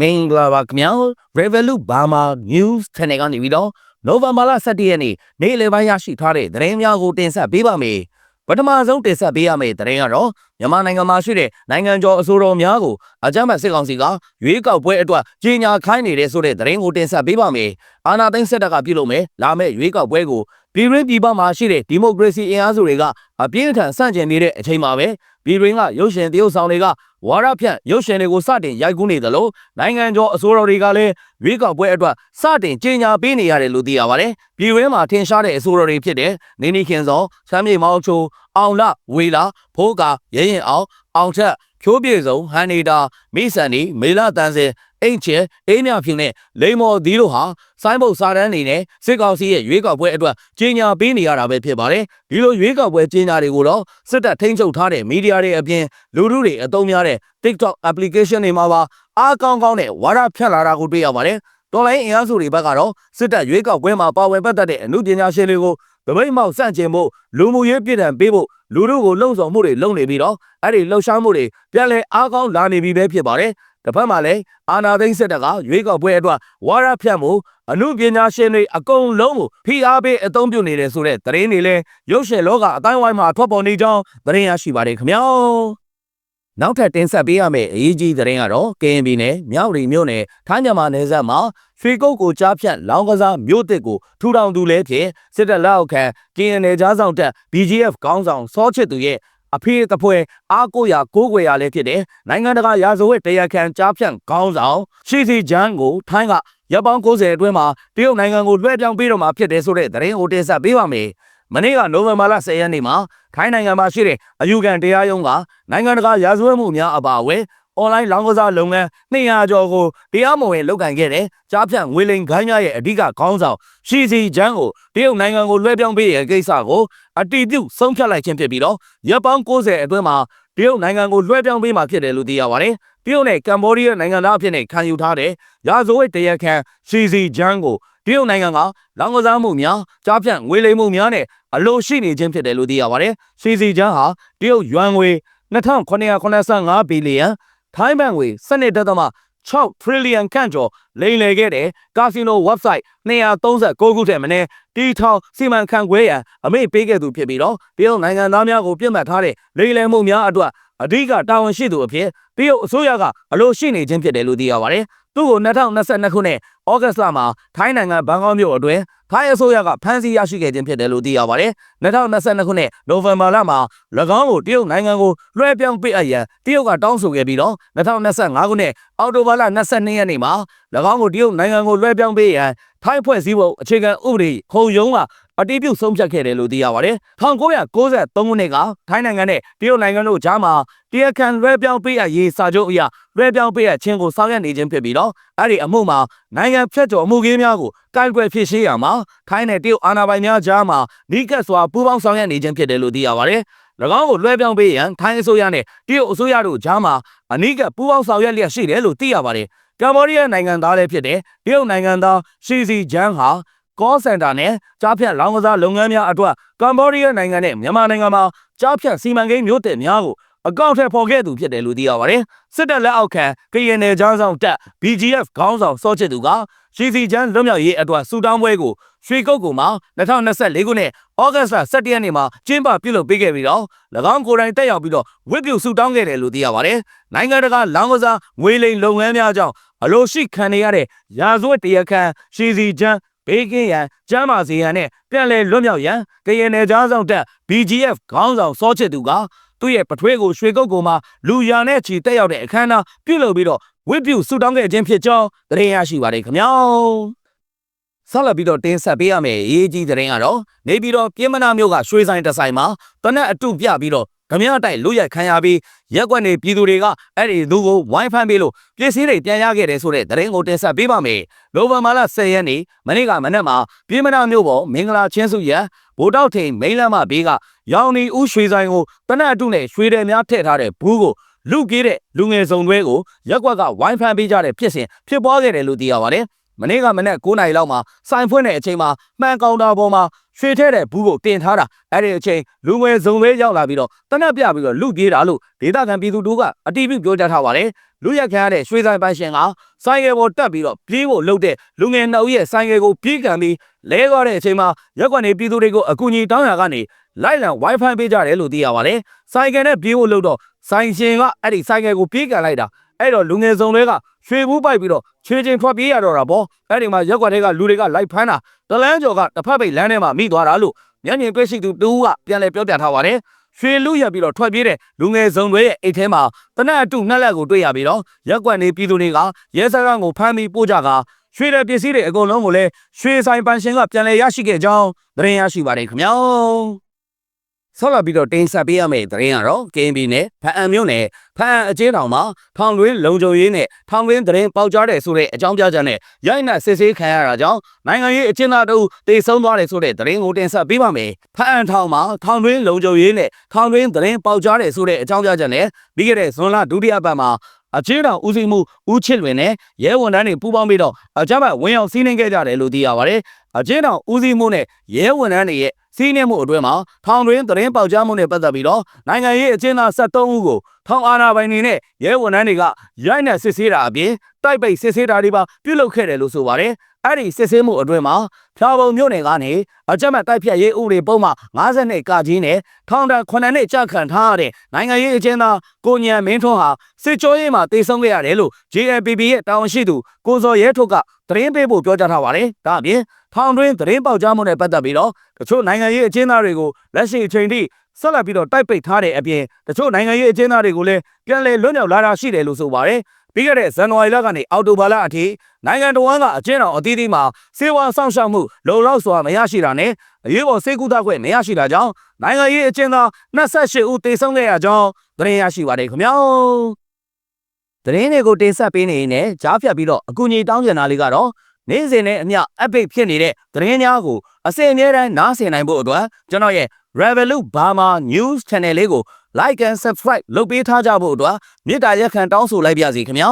မင်္ဂလာပါခင်ဗျာ Revolut Burma News Channel ကနေပြီးတော့နိုဝင်ဘာလ17ရက်နေ့နေ့လယ်ပိုင်းရရှိထားတဲ့သတင်းများကိုတင်ဆက်ပေးပါမယ်ပထမဆုံးတင်ဆက်ပေးရမယ့်သတင်းကတော့မြန်မာနိုင်ငံမှာရှိတဲ့နိုင်ငံကျော်အစိုးရများကိုအကြမ်းဖက်စစ်ကောင်စီကရွေးကောက်ပွဲအတွက်ကြီးညာခိုင်းနေတဲ့ဆိုတဲ့သတင်းကိုတင်ဆက်ပေးပါမယ်အာဏာသိမ်းစစ်တပ်ကပြုလုပ်မယ်လာမယ့်ရွေးကောက်ပွဲကိုပြည်တွင်းပြည်ပမှာရှိတဲ့ဒီမိုကရေစီအင်အားစုတွေကအပြင်းအထန်ဆန့်ကျင်နေတဲ့အချိန်မှာပဲပြည်တွင်းကရုပ်ရှင်တရုပ်ဆောင်တွေက ဝါရဖြန့်ရုပ်ရှင်တွေကိုစတင်ရိုက်ကူးနေသလိုနိုင်ငံကျော်အစိုးရတွေကလည်းရွေးကောက်ပွဲအတွက်စတင်ကြေညာပေးနေရတယ်လို့သိရပါတယ်။ပြည်တွင်းမှာထင်ရှားတဲ့အစိုးရတွေဖြစ်တဲ့နေနီခင်စောချမ်းမြေမောင်ချိုအောင်လဝေလာဖိုးကာရဲရင်အောင်အောင်ထက်ဖြိုးပြေစုံဟန်နေတာမိဆန်နီမေလာတန်းစင် အိမ်ချဲအေးမြဖြူနဲ့လိမ္မော်သီးတို့ဟာစိုင်းပုတ်စာတန်းနေနဲ့စစ်ကောင်စီရဲ့ရွေးကောက်ပွဲအတွက်ကြေညာပေးနေရတာပဲဖြစ်ပါတယ်ဒီလိုရွေးကောက်ပွဲကြေညာတွေကိုတော့စစ်တပ်ထိန်းချုပ်ထားတဲ့မီဒီယာတွေအပြင်လူထုတွေအသုံးများတဲ့ TikTok application တွေမှာပါအားကောင်းကောင်းနဲ့ဝါဒဖြန့်လာတာကိုတွေ့ရပါတယ်တော်လိုင်းအင်အားစုတွေဘက်ကတော့စစ်တပ်ရွေးကောက်ပွဲမှာပါဝင်ပတ်သက်တဲ့အမှုပညာရှင်တွေကိုဗမိတ်မောက်စန့်ကျင်ဖို့လူမှုရေးပြည်ထံပေးဖို့လူတို့ကိုလှုံ့ဆော်မှုတွေလုပ်နေပြီးတော့အဲ့ဒီလှုပ်ရှားမှုတွေပြန်လဲအားကောင်းလာနေပြီပဲဖြစ်ပါတယ် တစ်ဖက်မှာလည်းအာနာသိန်းစစ်တပ်ကရွေးကောက်ပွဲအတွက်ဝါရဖြတ်မှုအမှုပညာရှင်တွေအကုန်လုံးကိုဖိအားပေးအသုံးပြုနေတယ်ဆိုတဲ့သတင်းတွေလည်းရုပ်ရှင်လောကအတိုင်းဝိုင်းမှာထွက်ပေါ်နေကြောင်းသတင်းရရှိပါတယ်ခင်ဗျာနောက်ထပ်တင်ဆက်ပေးရမယ့်အရေးကြီးသတင်းကတော့ KNB နဲ့မြောက်ရီမြို့နယ်ထိုင်းမြန်မာနယ်စပ်မှာရွှေကုတ်ကိုကြားဖြတ်လောင်းကစားမြို့တစ်ကိုထူထောင်သူလည်းဖြစ်စစ်တပ်လက်အောက်ခံ KNL ကြားဆောင်တပ် BGF ခေါင်းဆောင်စောချစ်သူရဲ့ အဖေတပွဲအားကိုရကိုးကွယ်ရလည်းဖြစ်တယ်နိုင်ငံတကာရာဇဝတ်တရားခံကြားဖြန့်ခေါင်းဆောင်ရှီစီဂျန်ကိုထိုင်းကရပ်ပေါင်း90အတွင်းမှာတရုတ်နိုင်ငံကိုလွှဲပြောင်းပေးတော့မှာဖြစ်တယ်ဆိုတဲ့သတင်းကိုတင်ဆက်ပေးပါမယ်မနေ့ကနိုဝင်ဘာလ10ရက်နေ့မှာထိုင်းနိုင်ငံမှာရှိတဲ့အယူခံတရားရုံးကနိုင်ငံတကာရာဇဝတ်မှုများအပါအဝင် အွန်လိုင်းလောင်းကစားလုပ်ငန်း200ကျော်ကိုတရားမဝင်လုပ်ကင်ခဲ့တဲ့ကြားဖြန့်ငွေလိမ်ခိုင်းများရဲ့အဓိကခေါင်းဆောင်ရှီစီဂျန်ကိုတရုတ်နိုင်ငံကိုလွှဲပြောင်းပေးတဲ့ကိစ္စကိုအတီးပြုတ်ဆုံးဖြတ်လိုက်ခြင်းဖြစ်ပြီးတော့ရပ်ပေါင်း90အတွင်းမှာတရုတ်နိုင်ငံကိုလွှဲပြောင်းပေးမှာဖြစ်တယ်လို့သိရပါတယ်။တရုတ်နဲ့ကမ္ဘောဒီးယားနိုင်ငံသားအဖြစ်နဲ့ခံယူထားတဲ့ရာဇဝတ်တရားခံရှီစီဂျန်ကိုတရုတ်နိုင်ငံကလောင်းကစားမှုများကြားဖြန့်ငွေလိမ်မှုများနဲ့အလိုရှိနေခြင်းဖြစ်တယ်လို့သိရပါတယ်။ရှီစီဂျန်ဟာတရုတ်ယွမ်ငွေ2985ဘီလီယံ ထိုင်းဘတ်ငွေ12.6 trillion ခန့်ကျော်လိမ်လည်ခဲ့တဲ့ကာစီနို website 239ခုထက်မနည်းတီထောင်စီမံခန့်ခွဲရန်အမိန့်ပေးခဲ့သူဖြစ်ပြီးတော့တရုတ်နိုင်ငံသားများကိုပြစ်မှတ်ထားတဲ့လိမ်လည်မှုများအတွက်အဓိကတာဝန်ရှိသူအဖြစ်တရုတ်အစိုးရကအလို့ရှိနေခြင်းဖြစ်တယ်လို့သိရပါတယ်။သူ့ကို2022ခုနှစ်ဩဂတ်လမှာထိုင်းနိုင်ငံဘန်ကောက်မြို့အတွင်း ထိုင်းအစိုးရကဖမ်းဆီးရရှိခဲ့ခြင်းဖြစ်တယ်လို့သိရပါတယ်။2022ခုနှစ်နိုဝင်ဘာလမှာ၎င်းကိုတရုတ်နိုင်ငံကိုလွှဲပြောင်းပေးအပ်ရန်တရုတ်ကတောင်းဆိုခဲ့ပြီးတော့2025ခုနှစ်အောက်တိုဘာလ22ရက်နေ့မှာ၎င်းကိုတရုတ်နိုင်ငံကိုလွှဲပြောင်းပေးရန်ထိုင်းဖွဲ့စည်းပုံအခြေခံဥပဒေခုံရုံးက အတိပြုဆုံးဖြတ်ခဲ့တယ်လို့သိရပါတယ်။1993ခုနှစ်ကထိုင်းနိုင်ငံနဲ့တရုတ်နိုင်ငံတို့ကြားမှာတရားခံလွှဲပြောင်းပေးအပ်ရေးစာချုပ်အရလွှဲပြောင်းပေးအပ်ခြင်းကိုဆောင်ရွက်နေခြင်းဖြစ်ပြီးတော့အဲ့ဒီအမှုမှာနိုင်ငံဖြတ်ကျော်အမှုကိန်းများကိုကိုင်တွယ်ဖြစ်ရှင်းရမှာထိုင်းနဲ့တရုတ်အာဏာပိုင်များကြားမှာနှိကက်စွာပူးပေါင်းဆောင်ရွက်နေခြင်းဖြစ်တယ်လို့သိရပါတယ်။၎င်းကိုလွှဲပြောင်းပေးရန်ထိုင်းအစိုးရနဲ့တရုတ်အစိုးရတို့ကြားမှာအနိကပူးပေါင်းဆောင်ရွက်လျက်ရှိတယ်လို့သိရပါတယ်။ကမ္ဘောဒီးယားနိုင်ငံသားလည်းဖြစ်တဲ့တရုတ်နိုင်ငံသားရှီစီဂျန်ဟာ call center နဲ့ကြားဖြတ်လောင်းကစားလုပ်ငန်းများအတွက်ကမ္ဘောဒီးယားနိုင်ငံနဲ့မြန်မာနိုင်ငံမှာကြားဖြတ်စီမံကိန်းမျိုးတဲ့များကိုအကောင့်ထဲပေါ်ခဲ့သူဖြစ်တယ်လို့သိရပါတယ်။စစ်တပ်လက်အောက်ခံကရင်နယ်ချောင်းဆောင်တပ် BGF ခေါင်းဆောင်စောချစ်သူကရှီစီချမ်းလွတ်မြောက်ရေးအတွက်စူတောင်းပွဲကိုရွှေကုတ်ကူမှာ2024ခုနှစ်ဩဂတ်လ17ရက်နေ့မှာကျင်းပပြုလုပ်ပေးခဲ့ပြီးတော့၎င်းကိုယ်တိုင်တက်ရောက်ပြီးတော့ဝစ်ပြုစူတောင်းခဲ့တယ်လို့သိရပါတယ်။နိုင်ငံတကာလောင်းကစားငွေလိမ်လုပ်ငန်းများကြောင့်အလိုရှိခံနေရတဲ့ရာဇဝတ်တရားခံရှီစီချမ်း ဘေးကင်းရန်ကျမ်းမာစေရန်နဲ့ပြန်လည်လွတ်မြောက်ရန်ကရင်နယ်ကြားဆောင်တပ် BGF ခေါင်းဆောင်စောချစ်သူကသူ့ရဲ့ပထွေးကိုရွှေကုတ်ကိုမှလူရန်နဲ့ချီတက်ရောက်တဲ့အခမ်းအနားပြုလုပ်ပြီးတော့ဝစ်ပြုဆူတောင်းခဲ့ခြင်းဖြစ်ကြောင်းသတင်းရရှိပါတယ်ခင်ဗျာဆက်လက်ပြီးတော့တင်းဆက်ပေးရမယ်အရေးကြီးသတင်းကတော့နေပြီးတော့ပြည်မနာမျိုးကရွှေဆိုင်တဆိုင်မှာတနက်အတုပြပြီးတော့ ဓမြတိုက်လွတ်ရက်ခံရပြီးရက်ွက်နေပြည်သူတွေကအဲ့ဒီသူကိုဝိုင်းဖမ်းပေးလို့ပစ္စည်းတွေပြန်ရခဲ့တယ်ဆိုတဲ့သတင်းကိုတင်ဆက်ပေးပါမယ်။နိုဝင်ဘာလ10ရက်နေ့မနေ့ကမနက်မှာပြည်မနာမျိုးပေါ်မင်္ဂလာချင်းစုရဗိုလ်တောက်ထိန်မိန်းလမ်းမဘေးကရောင်နီဦးရွှေဆိုင်ကိုတနက်အတုနဲ့ရွှေတယ်များထည့်ထားတဲ့ဘူးကိုလူကေးတဲ့လူငယ်စုံတွဲကိုရက်ွက်ကဝိုင်းဖမ်းပေးကြတဲ့ဖြစ်စဉ်ဖြစ်ပွားခဲ့တယ်လို့သိရပါတယ်။ မနေ့ကမနေ့9နာရီလောက်မှာစိုင်ဖွင့်တဲ့အချိန်မှာမှန်ကောင်တာပေါ်မှာရွှေထဲတဲ့ဘူးကိုတင်ထားတာအဲ့ဒီအချိန်လူငယ်စုံလေးရောက်လာပြီးတော့တနက်ပြပြီးတော့လူပြေးတာလို့ဒေသခံပြည်သူတို့ကအတီးပြုပြောကြားထားပါတယ်လူရက်ခမ်းရတဲ့ရွှေဆိုင်ပိုင်ရှင်ကဆိုင်ငယ်ပေါ်တက်ပြီးတော့ပြေးဖို့လှုပ်တဲ့လူငယ်နှစ်ဦးရဲ့ဆိုင်ငယ်ကိုပြေးကန်ပြီးလဲသွားတဲ့အချိန်မှာရက်ကွက်နေပြည်သူတွေကိုအကူအညီတောင်းရကနေလိုက်လံ Wi-Fi ပေးကြတယ်လို့သိရပါတယ်ဆိုင်ကယ်နဲ့ပြေးဖို့လှုပ်တော့ဆိုင်ရှင်ကအဲ့ဒီဆိုင်ကယ်ကိုပြေးကန်လိုက်တာ အဲ့တော့လူငယ်စုံတွေကရွှေဘူးပိုက်ပြီးတော့ချွေချင်းထွက်ပြေးရတော့တာပေါ့အဲ့ဒီမှာရက်ကွက်တွေကလူတွေကလိုက်ဖမ်းတာတလန်းကျော်ကတစ်ဖက်ပိတ်လမ်းထဲမှာမိသွားတာလို့မျက်မြင်တွေ့ရှိသူတူကပြန်လည်ပြောပြထားပါတယ်ရွှေလူရက်ပြီးတော့ထွက်ပြေးတဲ့လူငယ်စုံတွေရဲ့အိတ်ထဲမှာတနက်အတုနှစ်လက်ကိုတွေ့ရပြီးတော့ရက်ကွက်နေပြည်သူတွေကရဲစခန်းကိုဖမ်းပြီးပို့ကြကရွှေတဲ့ပစ္စည်းတွေအကုန်လုံးကိုလည်းရွှေဆိုင်ပန်ရှင်ကပြန်လည်ရရှိခဲ့ကြောင်းသတင်းရရှိပါတယ်ခင်ဗျာ ဆောက်လာပြီးတော့တင်ဆက်ပေးရမယ့်သတင်းကတော့ KB နဲ့ဖအံမြို့နယ်ဖအံအကျေးတောင်မှာထောင်တွင်းလုံခြုံရေးနဲ့ထောင်တွင်းသတင်းပေါက်ကြားတယ်ဆိုတဲ့အကြောင်းပြချက်နဲ့ရိုက်နှက်စစ်ဆေးခံရတာကြောင့်နိုင်ငံရေးအကျဉ်းသားတို့တေဆုံးသွားတယ်ဆိုတဲ့သတင်းကိုတင်ဆက်ပေးပါမယ်။ဖအံထောင်မှာထောင်တွင်းလုံခြုံရေးနဲ့ထောင်တွင်းသတင်းပေါက်ကြားတယ်ဆိုတဲ့အကြောင်းပြချက်နဲ့ပြီးခဲ့တဲ့ဇွန်လဒုတိယပတ်မှာအချင်းတော်ဦးစီးမှုဦးချစ်လွင်နဲ့ရဲဝန်ထမ်းတွေပူးပေါင်းပြီးတော့အကြမ်းဖက်ဝင်ရောက်စီးနှင်းခဲ့ကြတယ်လို့သိရပါတယ်။ အချင်းတော်ဦးစီးမှုနဲ့ရဲဝန်ထမ်းတွေရဲ့စီးနှင်းမှုအတွင်းမှာထောင်တွင်းသတင်းပေါက်ကြားမှုနဲ့ပတ်သက်ပြီးတော့နိုင်ငံရေးအကျဉ်းသား73ဦးကိုထောင်အာဏာပိုင်တွေနဲ့ရဲဝန်ထမ်းတွေကရိုက်နှက်စစ်ဆေးတာအပြင်တိုက်ပိတ်စစ်ဆေးတာတွေပါပြုလုပ်ခဲ့တယ်လို့ဆိုပါတယ်။အဲ့ဒီစစ်ဆေးမှုအတွင်းမှာဖြာပုံမြို့နယ်ကနေအကြမ်းဖက်တိုက်ဖြတ်ရေးဥပဒေပုံမှ52ကကြီးနဲ့ထောင်ဒဏ်9နှစ်ကြာခံထားရတဲ့နိုင်ငံရေးအကျဉ်းသားကိုညံမင်းထွန်းဟာစစ်ကြောရေးမှာတေဆုံးခဲ့ရတယ်လို့ JLPP ရဲ့တာဝန်ရှိသူကိုစောရဲထုတ်ကသတင်းပေးဖို့ပြောကြားထားပါတယ်။ဒါအပြင် ထောင်တွင်းသတင်းပေါက်ကြားမှုနဲ့ပတ်သက်ပြီးတော့တချို့နိုင်ငံရေးအကျဉ်းသားတွေကိုလက်ရှိအချိန်ထိဆက်လက်ပြီးတော့တိုက်ပိတ်ထားတဲ့အပြင်တချို့နိုင်ငံရေးအကျဉ်းသားတွေကိုလည်းပြန်လည်လွတ်မြောက်လာတာရှိတယ်လို့ဆိုပါတယ်။ပြီးခဲ့တဲ့ဇန်နဝါရီလကနေအောက်တိုဘာလအထိနိုင်ငံတော်ဝန်ကအကျဉ်းတော်အသီးသီးမှာစေဝါဆောင်ရှောက်မှုလုံလောက်စွာမရရှိတာနဲ့အရေးပေါ်စေကူတာခွင့်မရရှိတာကြောင့်နိုင်ငံရေးအကျဉ်းသား28ဦးတေဆုံးခဲ့ရကြောင်းသတင်းရရှိပါတယ်ခင်ဗျာ။သတင်းတွေကိုတင်ဆက်ပေးနေရင်လည်းကြားဖြတ်ပြီးတော့အကူအညီတောင်းကြတာလေးကတော့ နေ့စဉ်နဲ့အမျှ update ဖြစ်နေတဲ့သတင်းများကိုအစီအမြဲတမ်းနားဆင်နိုင်ဖို့အတွက်ကျွန်တော်ရဲ့ Revolut Burma News Channel လေးကို like and subscribe လုပ်ပေးထားကြဖို့အတွက်မေတ္တာရက်ခံတောင်းဆိုလိုက်ပါစီခင်ဗျာ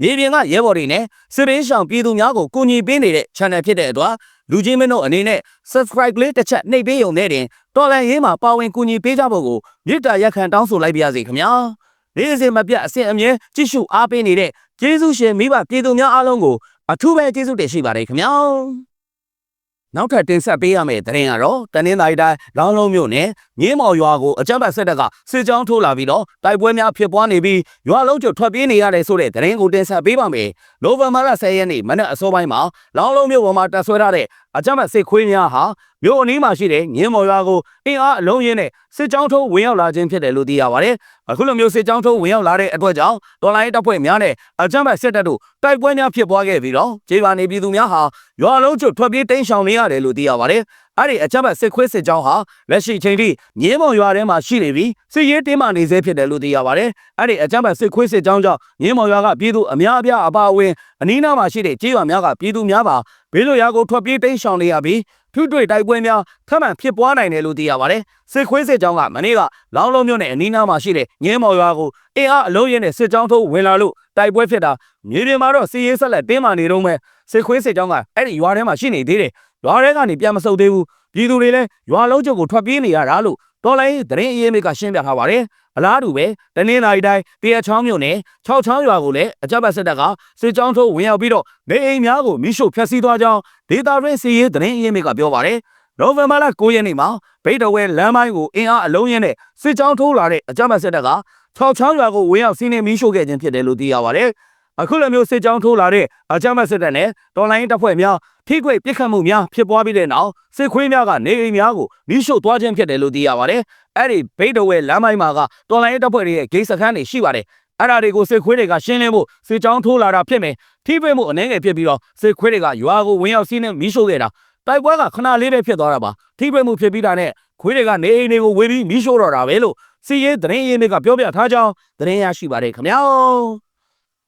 မြေပြင်ကရဲဘော်တွေနဲ့စစ်ပေးရှောင်ပြည်သူများကိုကူညီပေးနေတဲ့ channel ဖြစ်တဲ့အတွက်လူချင်းမင်းတို့အနေနဲ့ subscribe လေးတစ်ချက်နှိပ်ပေးရုံနဲ့တင်တော်လန်ရေးမှာပါဝင်ကူညီပေးကြဖို့ကိုမေတ္တာရက်ခံတောင်းဆိုလိုက်ပါစီခင်ဗျာနေ့စဉ်မပြတ်အစဉ်အမြဲကြည့်ရှုအားပေးနေတဲ့ကျေးဇူးရှင်မိဘပြည်သူများအားလုံးကို အထူးပဲကျေးဇူးတင်ရှိပါတယ်ခင်ဗျာနောက်ထပ်တင်ဆက်ပေးရမယ့်သတင်းကတော့တနင်္သာရီတိုင်းလောင်းလုံးမြို့နယ်ငင်းမော်ရွာကိုအကြမ်းဖက်စစ်တပ်ကစစ်ကြောင်းထိုးလာပြီးတော့တိုက်ပွဲများဖြစ်ပွားနေပြီးရွာလုံးကျွတ်ထွက်ပြေးနေရတယ်ဆိုတဲ့သတင်းကိုတင်ဆက်ပေးပါမယ်။နိုဝင်ဘာလ10ရက်နေ့မနက်အစောပိုင်းမှာလောင်းလုံးမြို့ပေါ်မှာတပ်ဆွဲထားတဲ့ အကြမ်းဖက်စစ်ခွေးများဟာမြို့အနီးမှာရှိတဲ့ငင်းမော်ရွာကိုအင်အားအလုံးရင်းနဲ့စစ်ကြောင်းထိုးဝင်ရောက်လာခြင်းဖြစ်တယ်လို့သိရပါတယ်။အခုလိုမျိုးစစ်ကြောင်းထိုးဝင်ရောက်လာတဲ့အတွက်ကြောင့်တော်လိုင်းတပ်ဖွဲ့များနဲ့အကြမ်းဖက်စစ်တပ်တို့တိုက်ပွဲများဖြစ်ပွားခဲ့ပြီးတော့ခြေပါနေပြည်သူများဟာရွာလုံးကျွတ်ထွက်ပြေးတိမ်းရှောင်နေရတယ်လို့သိရပါတယ်။ အဲ့ဒီအကြမ်းဖက်စစ်ခွေးစစ်ကြောင်းဟာလက်ရှိချိန်ထိငင်းမော်ရွာထဲမှာရှိနေပြီးစစ်ရေးတင်းမာနေဆဲဖြစ်တယ်လို့သိရပါတယ်။အဲ့ဒီအကြမ်းဖက်စစ်ခွေးစစ်ကြောင်းကြောင့်ငင်းမော်ရွာကပြည်သူအများအပြားအပါအဝင်အနီးနားမှာရှိတဲ့ကျေးရွာများကပြည်သူများပါဘေးလွတ်ရာကိုထွက်ပြေးတိမ်းရှောင်နေရပြီးထုတွေ့တိုက်ပွဲများထပ်မံဖြစ်ပွားနိုင်တယ်လို့သိရပါတယ်။စစ်ခွေးစစ်ကြောင်းကမနေ့ကလောင်းလုံးမြို့နယ်အနီးနားမှာရှိတဲ့ငင်းမော်ရွာကိုအင်အားအလုံးရင်းနဲ့စစ်ကြောင်းထိုးဝင်လာလို့တိုက်ပွဲဖြစ်တာမြေပြင်မှာတော့စီးရေးဆက်လက်တင်းမာနေတော့မဲ့စစ်ခွေးစစ်ကြောင်းကအဲ့ဒီရွာထဲမှာရှိနေသေးတယ်။ ရွာထဲကနေပြန်မဆုတ်သေးဘူး။ပြည်သူတွေလည်းရွာလုံးကျုပ်ကိုထွက်ပြေးနေရတာလို့တော်လိုင်းသတင်းအရေးမေးကရှင်းပြထားပါတယ်။အလားတူပဲတနင်္လာရီတိုင်းတရချောင်းမြို့နယ်6ချောင်းရွာကိုလည်းအကြမ်းဖက်စစ်တပ်ကစစ်ကြောင်းထိုးဝင်ရောက်ပြီးတော့နေအိမ်များကိုမိရှို့ဖျက်ဆီးသွားကြောင်းဒေတာရင်းစီရေးသတင်းအရေးမေးကပြောပါတယ်။နိုဝင်ဘာလ9ရက်နေ့မှာဗိတ်တော်ဝဲလမ်းပိုင်းကိုအင်အားအလုံးရင်းနဲ့စစ်ကြောင်းထိုးလာတဲ့အကြမ်းဖက်စစ်တပ်က6ချောင်းရွာကိုဝင်ရောက်စီးနင်းမိရှို့ခဲ့ခြင်းဖြစ်တယ်လို့သိရပါတယ်။ အခုလိုမျိုးစစ်ကြောင်းထိုးလာတဲ့အကြမ်းဖက်စစ်တပ်နဲ့တော်လိုင်းတပ်ဖွဲ့များထိခွေပြစ်ခတ်မှုများဖြစ်ပွားပြီးတဲ့နောက်စစ်ခွေးများကနေအိမ်များကိုမိရှို့သွားခြင်းဖြစ်တယ်လို့သိရပါတယ်။အဲ့ဒီဗိတ်တော်ဝဲလမ်းပိုင်းမှာကတော်လိုင်းတပ်ဖွဲ့တွေရဲ့ဂိတ်စခန်းတွေရှိပါတယ်။အဲ့ဒါတွေကိုစစ်ခွေးတွေကရှင်းလင်းဖို့စစ်ကြောင်းထိုးလာတာဖြစ်မယ်။ထိပွေမှုအနှဲငယ်ဖြစ်ပြီးတော့စစ်ခွေးတွေကရွာကိုဝင်ရောက်စီးနှင်းမိရှို့ခဲ့တာတိုက်ပွဲကခဏလေးပဲဖြစ်သွားတာပါ။ထိပွေမှုဖြစ်ပြီးတာနဲ့ခွေးတွေကနေအိမ်တွေကိုဝေပြီးမိရှို့တော့တာပဲလို့စီရေးသတင်းရေးတွေကပြောပြထားကြောင်းသတင်းရရှိပါတယ်ခင်ဗျာ။